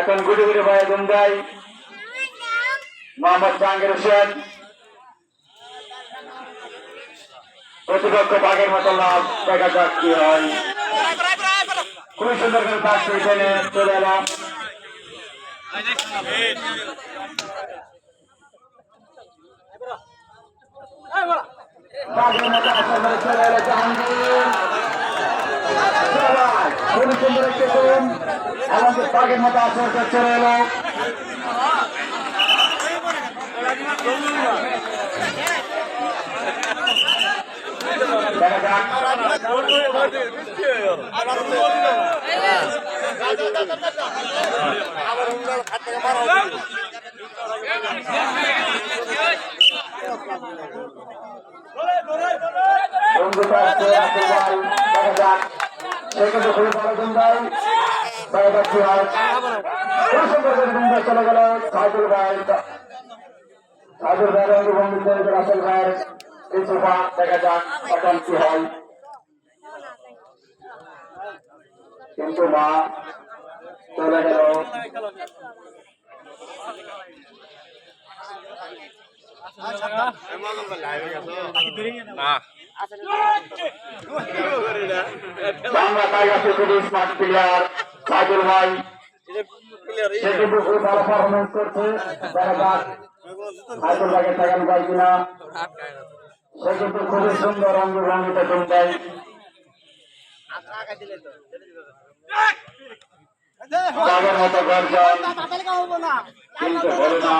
এখন গুটি গুটি ভাই গুন্দাই মোহাম্মদ জাহাঙ্গীর হোসেন। প্রতিপক্ষ বাঘের মতো লাভ, দেখা যাক কি হয়। খুবই সুন্দর করে পাশ এখানে চলে এলাম জাহাঙ্গীর। খুবই সুন্দর একটি গুণ আমাদের যাক সেখানে খুবই ভালো গুন্ডাই দেখা যাচ্ছে আর চলে গেল সাইদুল ভাই। সাইদুল ভাই রঙে বন্ধু করে গেল আসল ভাইয়ের কিছু দেখা যাক কখন কি হয়। কিন্তু মা চলে গেল। বাংলা টাইগার খুবই স্মার্ট প্লেয়ার সাইদুল ভাই সে কিন্তু খুব ভালো পারফরমেন্স করছে দেখা যাক সাইদুল ভাইকে টাকানো যায় কিনা সে কিন্তু খুবই সুন্দর রঙ রঙিত দেয় মতো গর্জন কিন্তু হলো না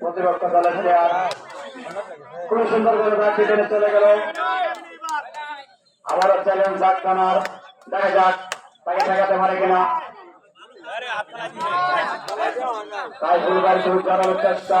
প্রতিপক্ষ দলের প্লেয়ার খুব সুন্দর করে চলে গেল আবারও চ্যালেঞ্জ খানার দেখা যাক তাকে ঠেকাতে পারে কিনা তাই ফুলবার শুরু করার চেষ্টা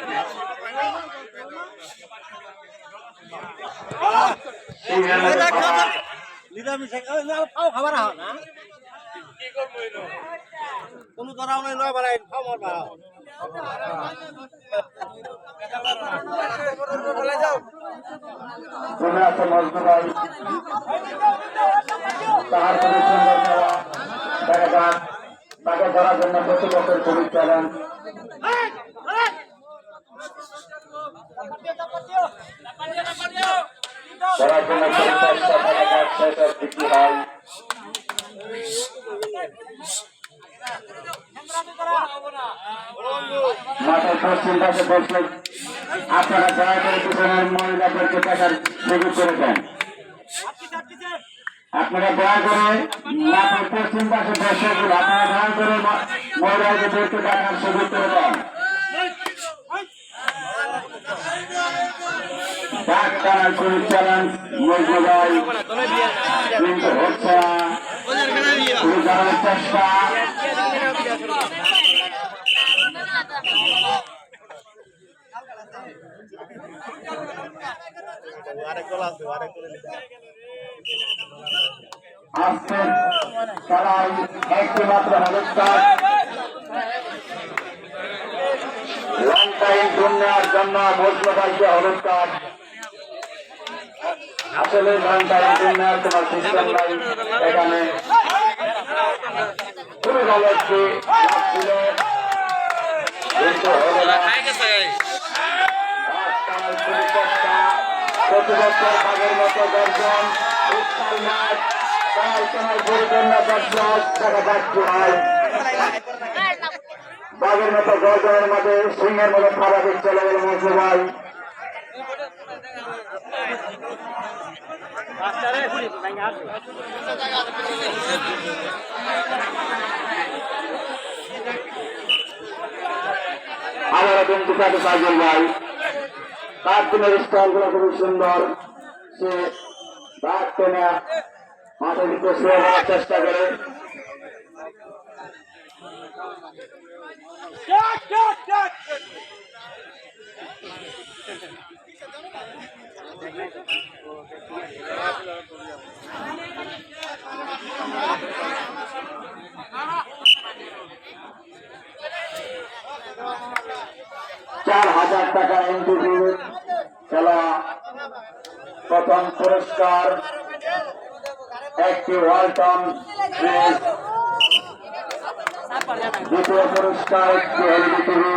কোনো ধরাও নাই নয় বানাই খাও মর বাড়াও তাকে ধরার জন্য প্রতিপক্ষের খুবই চ্যালেঞ্জ ধরার জন্য খুবই চেষ্টা দেখা যাক শেষ অবধি কি হয় মাথার পশ্চিম পাশে বসলে আপনারা দয়া করে পিছনের মহিলাদেরকে দেখার সুযোগ করে দেন আপনারা দয়া করে মাথার পশ্চিম পাশে বসে আপনারা দয়া করে মহিলাদেরকে দেখার সুযোগ করে দেন। খুবই চ্যালেঞ্জ মজনু ভাই। কিন্তু হচ্ছে না চেষ্টা আজকে একটি মাত্র ওয়ান টাইম জন্য হলুদ কার্ড আসলে তোমার সিস্টেম এখানে খুবই ভালো একটি ভাগের মতো মাঠ তার বাঘের গর্জনের মাঝে সিংহের মতো খাবার চলে গেল মজনু ভাই আবার কিন্তু তাকে ভাই। তার দিনের স্টাইলগুলো খুবই সুন্দর। সে ব্যাগ টেনে মাঠের ভিতরে শুয়ে করার চেষ্টা করে। চার হাজার টাকা এন্ট্রি খেলা প্রথম পুরস্কার একটি ওয়ালটন দ্বিতীয় পুরস্কার একটি এলইডি টিভি।